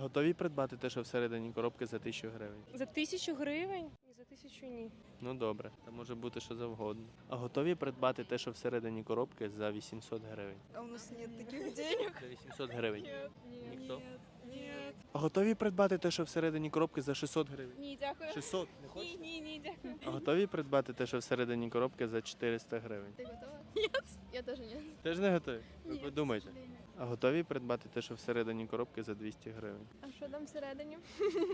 Готові придбати те, що всередині коробки за тисячу гривень? За тисячу гривень? Ні, за тисячу ні. Ну добре, та може бути що завгодно. А готові придбати те, що всередині коробки за 800 гривень? А у нас нет таких денег. За 800 гривень. Ні. Ніхто? Нет. А готові придбати те, що всередині коробки за 600 гривень? Ні, дякую. 600? Не Ні, ні, ні, дякую. А готові придбати те, що всередині коробки за 400 гривень? Ты готова? Нет. Я тоже нет. Теж не готові? Ви Ні, к сожалению. А готові придбати те, що всередині коробки за 200 гривень? А що там всередині?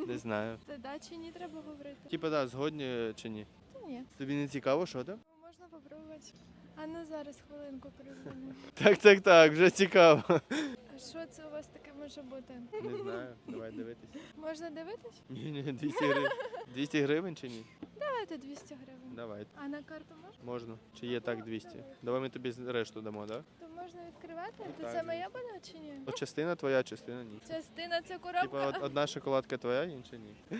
Не знаю. Та да чи ні треба говорити? Типа, да, згодні чи ні? Та ні. Тобі не цікаво, що там? Можна попробувати. А ну зараз хвилинку перезвоню. Так, так, так, вже цікаво. А що це у вас таке може бути? Не знаю, давай дивитись. Можна дивитись? Ні, ні, 200 гривень. 200 гривень чи ні? Давайте 200 гривень. Давайте. А на карту можна? Можна. Чи є так 200? Давай ми тобі решту дамо, так? То можна відкривати? То це моя буде чи ні? Да? Частина твоя, частина ні. Частина це коробка. Типа одна шоколадка твоя, інша ні.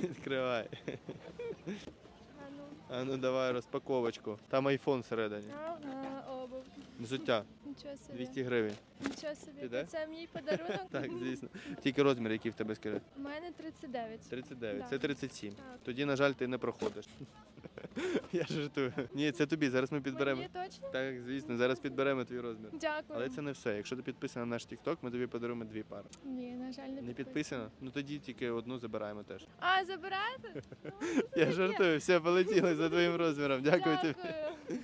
Відкривай. А ну. А ну давай розпаковочку. Там айфон всередині. Ага. Взуття. Нічого собі. 200 гривень. Нічого собі. Піде? Це мій подарунок? Так, звісно. Тільки розмір, який в тебе скажи. У мене 39. 39. Да. Це 37. Так. Тоді, на жаль, ти не проходиш. Я жартую. Ні, це тобі. Зараз ми підберемо. Мені точно? Так, звісно, зараз підберемо твій розмір. Дякую. Але це не все. Якщо ти підписана на наш TikTok, ми тобі подаруємо дві пари. Ні, на жаль, не, Не підписано? Ну тоді тільки одну забираємо теж. А, забираєте? Я жартую, все, полетіли за твоїм розміром. Дякую тобі. Дякую.